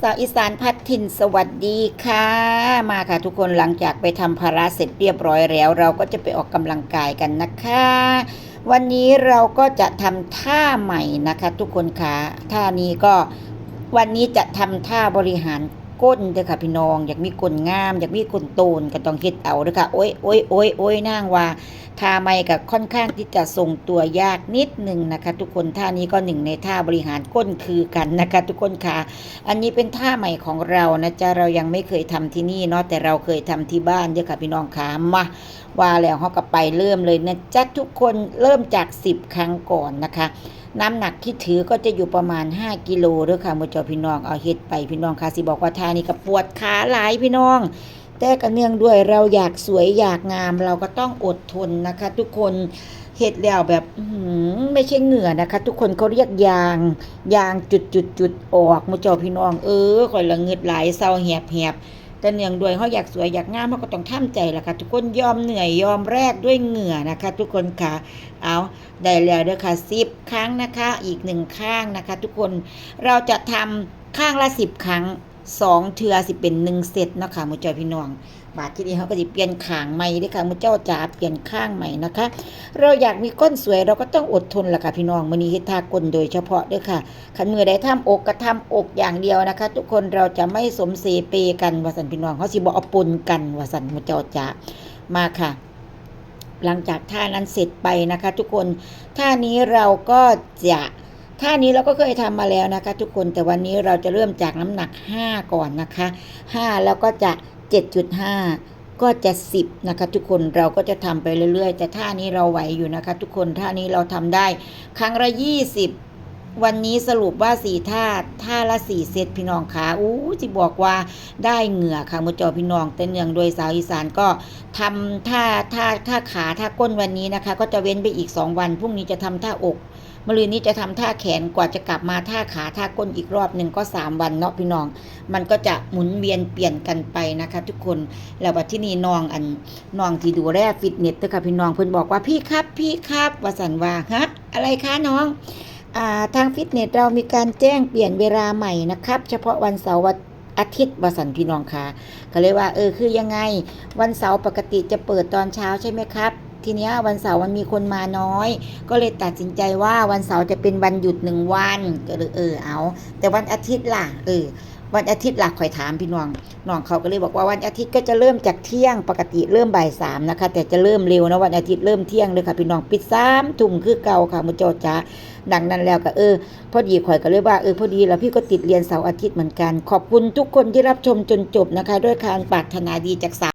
สาวอีสานพัดถิ่นสวัสดีค่ะ มาค่ะทุกคนหลังจากไปทำภาระเสร็จเรียบร้อยแล้ว เราก็จะไปออกกำลังกายกันนะคะ วันนี้เราก็จะทำท่าใหม่นะคะ ทุกคนคะท่านี้ก็วันนี้จะทำท่าบริหาร ก้นเด้อค่ะพี่น้อง อยากมีก้นงาม อยากมีก้นโตนก็ต้องเฮ็ดเอาเด้อค่ะโอ้ยโอ้ยโอ้ยโอ้ยนางว่าท่าไม่กับค่อนข้างที่จะทรงตัวยากนิดหนึ่งนะคะ ทุกคนท่านี้ก็หนึ่งในท่าบริหารก้นคือกันนะคะ ทุกคนค่ะอันนี้เป็นท่าใหม่ของเรานะจ๊ะเรายังไม่เคยทำที่นี่เนาะแต่เราเคยทำที่บ้านเด้อค่ะพี่น้องค่ะมาว่าแล้วเขาก็ไปเริ่มเลยนะจ๊ะทุกคนเริ่มจาก 10 ครั้งก่อนนะคะ น้ำหนักที่ถือก็จะอยู่ประมาณ 5 กิโลเด้อค่ะมือจอพี่น้องเอาเฮ็ดไปพี่น้องค่ะสิบอกว่าท่านี้ก็ปวดขาหลายพี่น้อง แต่ก็เนื่องด้วยเราอยากสวยอยากงามเราก็ต้องอดทนนะคะ ทุกคนเห็ดแล้วแบบหืไม่ใช่เหงื่อนะคะ ทุกคนเขาเรียกยาง ยางจุดจุดจุดออกมาจอพี่น้องเออคอยละเงิดหลายเศร้าแหบแหบ แต่เนื่องด้วยเขาอยากสวยอยากงามเขาก็ต้องท่าใจละค่ะ ทุกคนยอมเหนื่อยยอมแรกด้วยเหงื่อนะคะ ทุกคนค่ะ เอาได้แล้วเด้อค่ะสิบครั้งนะคะ อีกหนึ่งข้างนะคะ ทุกคนเราจะทำข้างละสิบครั้ง สองเทือสิเป็นหนึ่งเซตนะคะมือจ้าพี่น้อง บาทที่นี่เขาก็จะเปลี่ยนขางใหม่ด้วยค่ะมือเจ้าจ๋าเปลี่ยนข้างใหม่นะคะ เราอยากมีก้นสวยเราก็ต้องอดทนล่ะค่ะพี่น้องมื้อนี้เฮ็ดท่าก้นโดยเฉพาะด้วยค่ะขันมือใดทำอกก็ทำอกอย่างเดียวนะคะ ทุกคนเราจะไม่สมเสเปกันวาสันพี่น้องเขาสิบ่เอาปนกันวาสันมือเจ้าจ๋ามาค่ะ หลังจากท่านั้นเสร็จไปนะคะ ทุกคนท่านี้เราก็จะ ท่านี้เราก็เคยทำมาแล้วนะคะ ทุกคนแต่วันนี้เราจะเริ่มจากน้ำหนัก 5 ก่อนนะคะ 5 แล้วก็จะ 7.5 ก็จะ 10 นะคะ ทุกคนเราก็จะทำไปเรื่อยๆ แต่ท่านี้เราไหวอยู่นะคะ ทุกคนท่านี้เราทำได้ ครั้งละ 20 วันนี้สรุปว่าสี่ท่าท่าละสี่เซตพี่น้องขาอู้ที่บอกว่าได้เหงื่อค่ะมือจอพี่น้องแต่เนื่องโดยสาวอีสานก็ทำท่าท่าท่าขาท่าก้นวันนี้นะคะ ก็จะเว้นไปอีก2วันพรุ่งนี้จะทำท่าอกมะรืนนี้จะทำท่าแขนกว่าจะกลับมาท่าขาท่าก้นอีกรอบหนึ่งก็ 3 วันเนาะพี่น้อง มันก็จะหมุนเวียนเปลี่ยนกันไปนะคะ ทุกคนแล้วบัดที่นี่น้องอันน้องที่ดูแลฟิตเนสเด้อค่ะพี่น้องเพิ่นบอกว่าพี่ครับพี่ครับว่าสันว่าฮะอะไรคะน้อง ทางฟิตเนสเรามีการแจ้งเปลี่ยนเวลาใหม่นะครับ เฉพาะวันเสาร์วันอาทิตย์บสันพี่น้องคะก็เลยว่าเออคือยังไง วันเสาร์ปกติจะเปิดตอนเช้าใช่ไหมครับ ทีเนี้ยวันเสาร์มันมีคนมาน้อย ก็เลยตัดสินใจว่าวันเสาร์จะเป็นวันหยุดหนึ่งวันก็เลยเออเอา แต่วันอาทิตย์ล่ะเออ วันอาทิตย์หลักคอยถามพี่น้องน้องเขาก็เลยบอกว่าวันอาทิตย์ก็จะเริ่มจากเที่ยงปกติเริ่มบ่ายสามนะคะ แต่จะเริ่มเร็วนะวันอาทิตย์เริ่มเที่ยงเลยค่ะ พี่น้องปิดสามทุ่มคือเก่าค่ะมุจโจจ้าดังนั้นแล้วก็เออพอดีข่อยก็เลยว่าเออพอดีแล้วพี่ก็ติดเรียนเสาร์อาทิตย์เหมือนกัน ขอบคุณทุกคนที่รับชมจนจบนะคะ ด้วยการปรารถนาดีจากสา